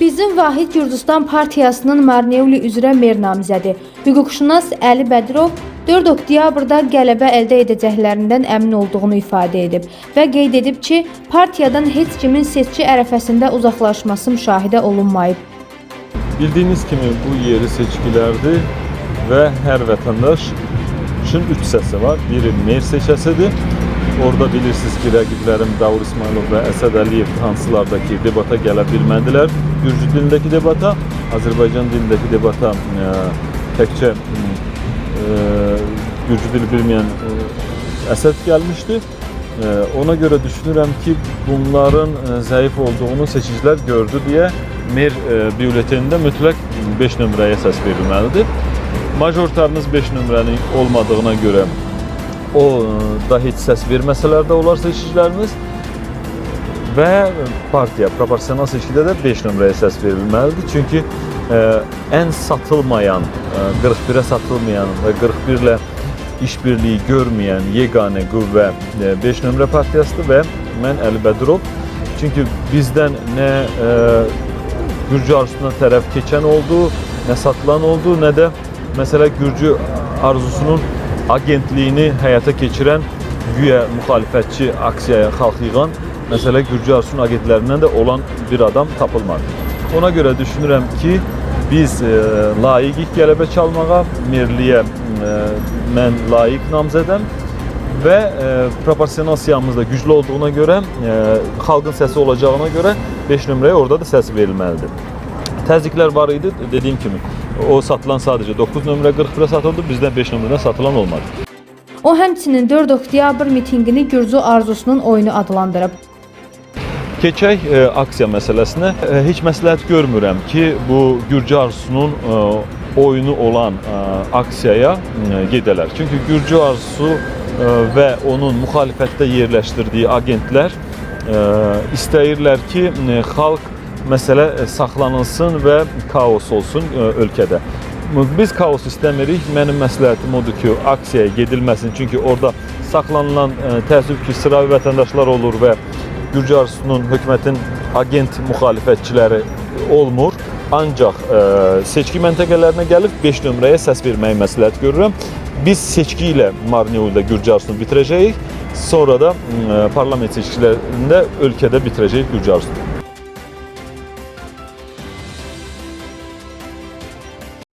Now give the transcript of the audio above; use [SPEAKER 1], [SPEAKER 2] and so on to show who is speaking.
[SPEAKER 1] Bizim Vahid Gürcüstan Partiyasının Marneuli üzrə mer namizədi hüquqşünas Əli Bədirov 4 oktyabrda qələbə əldə edəcəklərindən əmin olduğunu ifadə edib və qeyd edib ki, partiyadan heç kimin seçki ərəfəsində uzaqlaşması müşahidə olunmayıb.
[SPEAKER 2] Bildiğiniz kimi bu yeri seçkilerdi ve her vatandaşın üç sesi var. Biri mer seçəsidir. Orada bilirsiniz ki, rəqiblərim Davur İsmailov və Əsəd Əliyev hansılardakı debata gələ bilmədilər. Gürcü dilindəki debata, Azərbaycan dilindəki debata e, təkcə e, Gürcü dili bilməyən e, Əsəd gəlmişdi. E, ona göre düşünürəm ki, bunların e, zəif olduğunu seçicilər gördü deyə Mer e, bülletenində mütləq 5 nömrəyə səs verilməlidir. Majoritarınız 5 nömrənin olmadığına görə o e, da heç səs verməsələr də olar seçicilərimiz və partiya proporsional seçkidə də 5 nömrəyə səs verilməlidir. Çünki e, ən satılmayan, e, 41-ə satılmayan və 41 ilə işbirliyi görməyən yeganə qüvvə e, 5 nömrə partiyasıdır və mən Əli Bədirov. Çünki bizdən nə e, Gürcü arzusuna tərəf keçən oldu, nə satılan oldu, nə də məsələ Gürcü arzusunun agentliyini həyata keçirən güya müxalifətçi aksiyaya xalq yığan məsələ Gürcü arzusunun agentlərindən də olan bir adam tapılmadı. Ona görə düşünürəm ki, biz e, layiqik qələbə çalmağa, milliyə e, mən layiq namzədəm və e, proporsional siyahımız güclü olduğuna görə, e, xalqın səsi olacağına görə 5 nömrəyə orada da səs verilməlidir. Təzyiqlər var idi, dediyim kimi. O satılan sadəcə 9 nömrə 41-ə satıldı, bizdən 5 nömrədən satılan olmadı.
[SPEAKER 1] O həmçinin 4 oktyabr mitinqini Gürcü arzusunun oyunu adlandırıb.
[SPEAKER 2] Keçək e, aksiya məsələsinə. E, heç məsləhət görmürəm ki, bu Gürcü arzusunun e, oyunu olan e, aksiyaya e, gedələr. Çünki Gürcü arzusu e, və onun müxalifətdə yerləşdirdiyi agentlər e, istəyirlər ki, e, xalq məsələ e, saxlanılsın və kaos olsun e, ölkədə. Biz kaos istəmirik. Mənim məsləhətim odur ki, aksiyaya gedilməsin. Çünki orada saxlanılan e, təəssüf ki, sıravi vətəndaşlar olur və Gürcü arzusunun hökumətin agent müxalifətçiləri olmur. Ancaq e, seçki məntəqələrinə gəlib 5 nömrəyə səs verməyi məsləhət görürəm. Biz seçki ilə Marneulda Gürcü bitirəcəyik. Sonra da e, parlament seçkilərində ölkədə bitirəcəyik Gürcü.